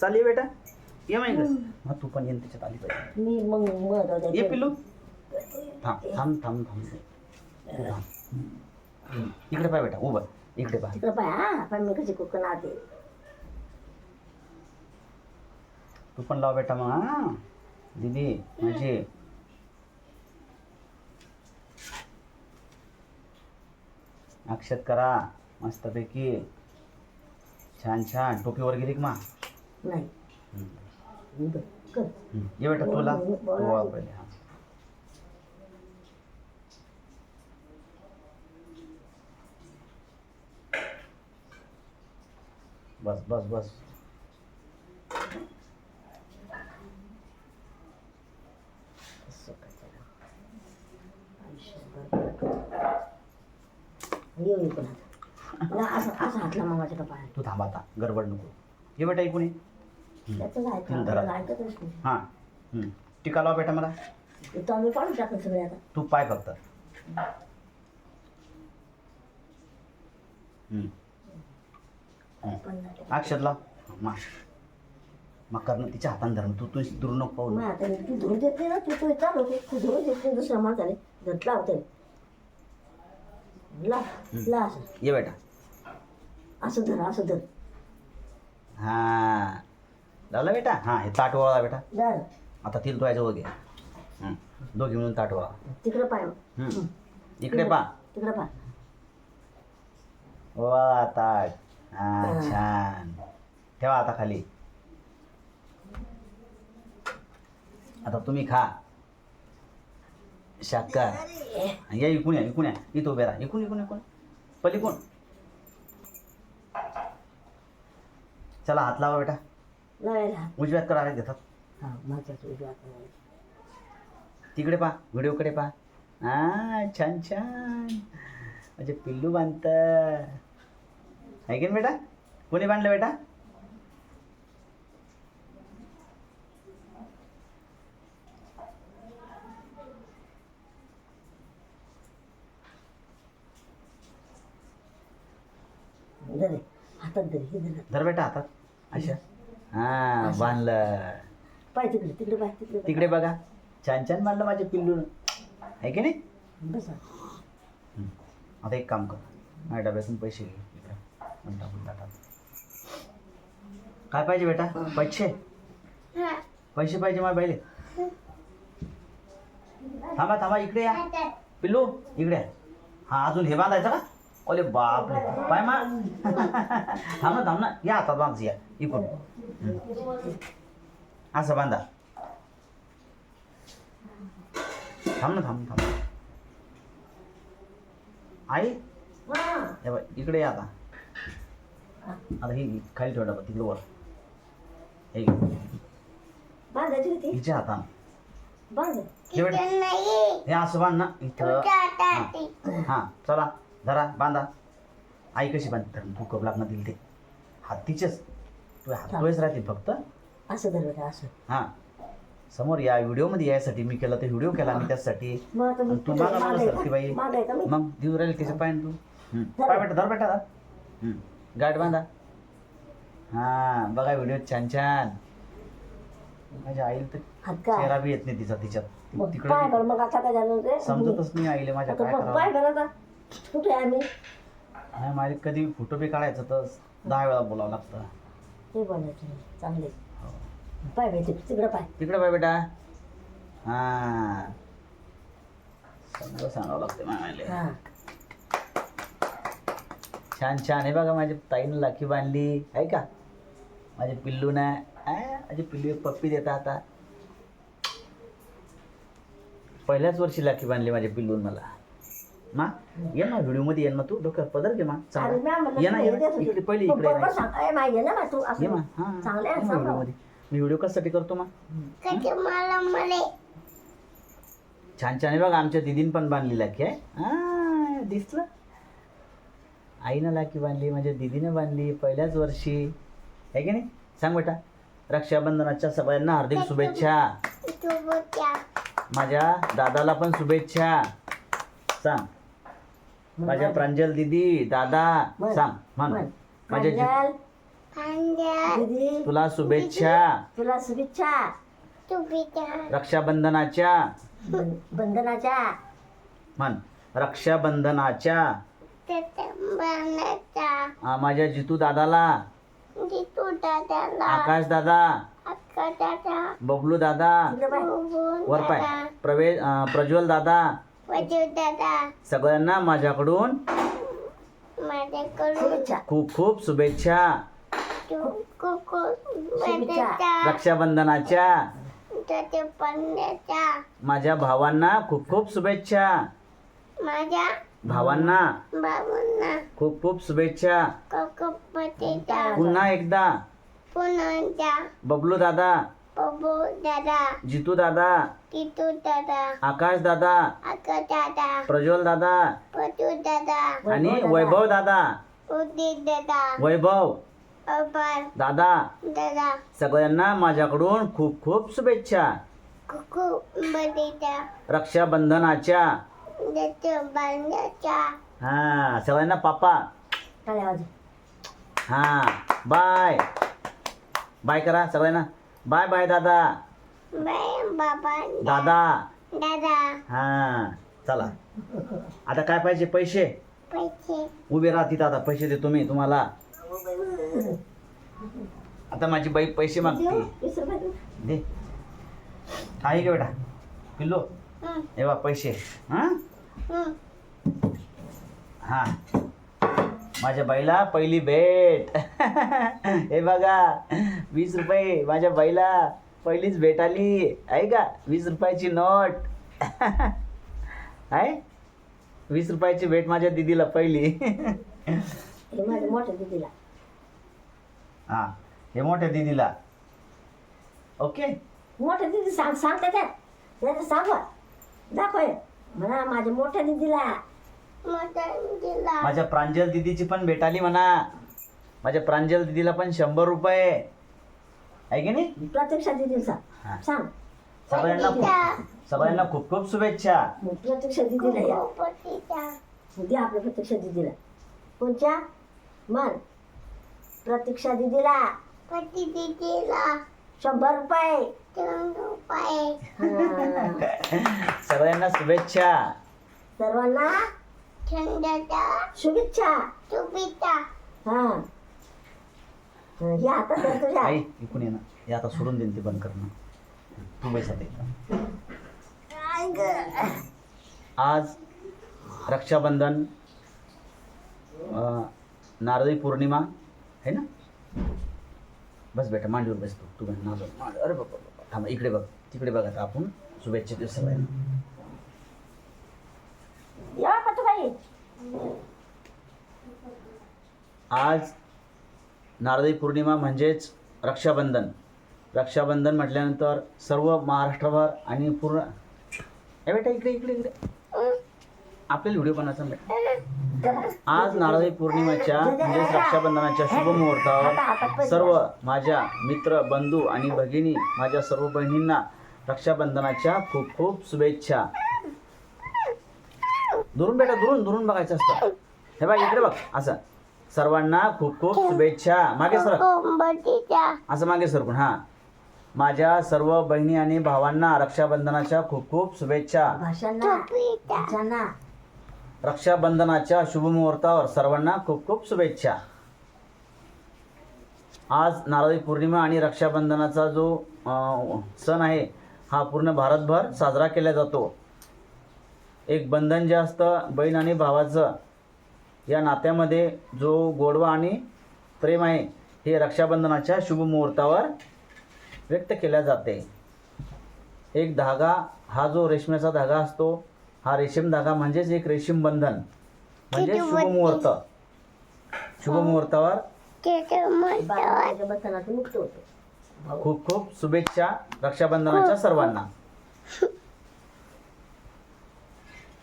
चाल ये बेटा ये माहिती मग तू पण ये ना त्याच्यात आली पाहिजे. मी मग मग ये पिल्लू. थांब थांब थांब थांब. तू थांब हम्म. इकडे पाय बेटा उभं. इकडे पाय. तिकडं पाय हा. पण मी कशी कुकर लावते? तू पण लाव बेटा मग हा. दीदी माझी. अक्षत करा मस्तपैकी. छान छान. टोपीवर गेली का मा? नाही. बरं, कर. ये बेटा तुला हा बस बस बस. असं काय त्याला. आयुष्यभर येऊ इकडं. ना, असं असं हातला मामाच्या का पाय. तू थांब आता. गडबड नको. ये बेटा इकडे त्याचं हं, धरा. नाही. हां. हम्म. टिका लाव बेटा मला. ते तो आम्ही पाडून टाकलं सगळे आता. तू पाय फक्त. पण नाही. अक्षर लाव. मा. मग करणं तिच्या हाताने धरण तू तू दूर नको पाहू. मग आता तू धुवून देत नाही ना. तू तू चालू होते तू धुवून देत नाही. दुसऱ्या माणसाने धरला होते ला ला असं. ये बेटा. असं धर असं धर. हा. लावला बेटा? हा हे ताट बेटा. आता तिला तो याच्यावर घे. हं. दोघी मिळून ताट वळा तिकडं पाय हं. इकडे पा. तिकडं पाय वळा ताट. हा. छान. ठेवा आता खाली. आता तुम्ही खा. शाकाहार. या इकून या इकून या. इथं उभे राहा. इकून इकून इकून. पलीकून. चला हात लावा बेटा. लावायला उजव्यात करा रे देतात. हा माझ्याच उजव्या हाताने. तिकडे पा व्हिडिओकडे पा हा छान छान. म्हणजे पिल्लू बांधत. आहे की नाही बेटा? कोणी बांधलं बेटा? धर. हातात धर हे धर. धर बेटा हातात. अशा. हा बांधलं. पाय तिकडे तिकडे तिकडे बघा. छान छान बांधलं माझे पिल्लू. आहे की नाही? बसा. हं. आता एक काम कर. माझ्या डब्यातून पैसे घे. इकडे. आणि टाकून टाका काय पाहिजे बेटा? पैसे? पैसे पाहिजे माझ्या पहिले थांबा थांबा. इकडे या. पिल्लू इकडे. या. हा अजून हे बांधायचं का? ओले बाप रे पाय मा. थांब ना थांब ना. या हातात बांध या. इकडून. हं. असं बांधा. थांब ना थांब थांब. आई. हा. हे बघ इकडे या आता. आता ही खाली ठेव डबा तिकडे वर. हे घे. हिच्या हातानं. हे हे असं बांध ना. इथं. हा चला. धरा बांधा. आई कशी बांधते? धरून तू कप लागणार दिली ते. हात तिचेच. तू हात तुझेच राहतील फक्त. असं धर बेटा असं. हा. समोर या व्हिडिओमध्ये यायसाठी मी केला ते व्हिडिओ केला मी त्यासाठी मग आता मी आणि तू मागा मागा मागायचं? सरती बाई. मागायचं मी. मग देऊ राहील त्याचे पाय ना तू. हं. पाय बेटा धर बेटा. धर हं. गाठ बांधा. हा बघा व्हिडिओ छान छान. माझ्या आईला तर हात का? चेहरा बी येत नाही तिचा तिच्यात. मग तिकडे पाय बी भर मग आता काय झालं ते? समजतच नाही आईले माझ्या आता काय बघ, पाय आता. कुठे आम्ही नाही माझे कधी फोटो बी काढायचं तर दहा वेळा बोलावं लागतं. ते बोलायचं चांगले. हो. पाय भेटे तिकडे पाय. तिकडे पाय बेटा. हा. सांगावं लागतं मामाला. हा. छान छान. आहे बघा माझ्या ताईनं लाखी बांधली. आहे का? माझे पिल्लू ना. माझे पिल्लू एक पप्पी देता आता. पहिल्याच वर्षी लाखी बांधली माझ्या पिल्लून मला. मा ये ना व्हिडिओमध्ये ये ना तू डोक्यात पदर घे मा अरे चांगला ये ना ये. इकडे पहिले तू इकडे बरोबर ये सांग ए, माहिती आहे ना तू असं. ये मा हा चांगलं आहे, ये मा सांग व्हिडिओ ना. मध्ये मी व्हिडिओ कशासाठी करतो मा? छान छान आहे बघा आमच्या दिदीन पण बांधली लाखी आहे. हा दिसलं. आईनं लाखी बांधली माझ्या दिदीनं बांधली पहिल्याच वर्षी. आहे की नाही? सांग बेटा. रक्षाबंधनाच्या सगळ्यांना हार्दिक शुभेच्छा. माझ्या दादाला पण शुभेच्छा. सांग. माझ्या प्रांजल दिदी दादा म्हण. सांग म्हण म्हण. माझ्या जी- प्रांजल. दीदी. तुला शुभेच्छा. तुला शुभेच्छा. रक्षाबंधनाच्या. बं- बंधनाच्या. म्हण रक्षाबंधनाच्या. आ, माझ्या जितू दादाला. आकाश दादा. बबलू दादा. इकडे बाय. वर पाय. प्रवेश प्रज्वल दादा. सगळ्यांना माझ्याकडून शुभेच्छा. खूप खूप शुभेच्छा. शुभेच्छा. रक्षाबंधनाच्या. माझ्या भावांना खूप खूप शुभेच्छा. माझ्या भावांना. बाबांना खूप खूप शुभेच्छा. पुन्हा एकदा. पुन्हा बबलू दादा. बबू दादा जितू दादा किटू दादा आकाश दादा अक्का दादा प्रज्वल दादा दादा आणि वैभव दादा उदित दादा वैभव अपार दादा दादा. सगळ्यांना माझ्याकडून खूप खूप शुभेच्छा. कुकू बदीचा रक्षाबंधनाच्या. दत्त बांधाचा हा सगळ्यांना पापा. हा बाय. बाय करा सगळ्यांना. बाय बाय दादा. बाय बाबा. दादा. दादा. हा चला. आता काय पाहिजे? पैसे? पैसे. उभे राहा तिथं आता. पैसे देतो मी तुम्हाला. आता माझी बाई पैसे मागते. दे. आहे का बेटा? पिल्लो? हं, बा पैसे. हा? हं. हा. माझ्या बाईला पहिली भेट. हे बघा. वीस रुपये माझ्या बाईला पहिलीच भेट आली आहे का? वीस रुपयाची नोट. आहे? वीस रुपयाची भेट माझ्या दिदीला पहिली. हे मोठ्या दीदीला. हा हे मोठ्या दिदीला. ओके? मोठ्या दीदी सांग सांगते त्यात त्याला सांगवा दाखव. म्हणा माझ्या मोठ्या दीदीला. मोठा दिला माझ्या प्रांजल दिदीची पण भेट आली म्हणा. माझ्या प्रांजल दिदीला पण शंभर रुपये. आहे की नाही? प्रत्यक्षा दीदीला हा. सांग. सांग सगळ्यांना खूप सगळ्यांना खूप खूप शुभेच्छा. मग प्रत्यक्षा दीदीला या. पतीचा द्या आपल्या प्रत्यक्षा दीदीला कोणच्या? मन. प्रतीक्षा दीदीला शंभर रुपये. हा. सगळ्यांना शुभेच्छा. सर्वांना शुभेच्छा. हा. हे आता तर तुझ्या आई इकून ये ना. हे आता सोडून देईन ते बंद करणं. तू पैसा दे आज रक्षाबंधन अं, नारळी पौर्णिमा आहे ना? बस बेटा मांडीवर बस तू तू बस नारळ मांड. अरे बाबा बाबा थांबा इकडे बघ. तिकडे बघ आता आपण. शुभेच्छा देऊ सगळ्यांना. या का तू बाई आज नारळी पौर्णिमा म्हणजेच रक्षाबंधन. रक्षाबंधन म्हटल्यानंतर सर्व महाराष्ट्रभर आणि पूर्ण ए बेटा इकडे इकडे इकडे. आपल्याला व्हिडिओ बनवायचा बेटा आज नारळी पौर्णिमेच्या म्हणजेच रक्षाबंधनाच्या शुभ मुहूर्तावर सर्व माझ्या मित्र बंधू आणि भगिनी माझ्या सर्व बहिणींना रक्षाबंधनाच्या खूप खूप शुभेच्छा. दुरून बेटा दुरून दुरून बघायचं असतं. हे बघ इकडे बघ असं. सर्वांना खूप खूप शुभेच्छा. मागे सर. बतीचा असं मागे सरकून हा. माझ्या सर्व बहिणी आणि भावांना रक्षाबंधनाच्या खूप खूप शुभेच्छा. रक्षाबंधनाच्या शुभ मुहूर्तावर सर्वांना खूप खूप शुभेच्छा. आज नारळी पौर्णिमा आणि रक्षाबंधनाचा जो अं, सण आहे हा पूर्ण भारतभर साजरा केला जातो. एक बंधन जे असतं बहीण आणि भावाचं या नात्यामध्ये जो गोडवा आणि प्रेम आहे हे रक्षाबंधनाच्या शुभ मुहूर्तावर व्यक्त केल्या जाते. एक धागा हा जो रेशमाचा धागा असतो हा रेशीम धागा म्हणजेच एक रेशीम बंधन. म्हणजे शुभ मुहूर्त. शुभ मुहूर्तावर खूप खूप शुभेच्छा रक्षाबंधनाच्या सर्वांना.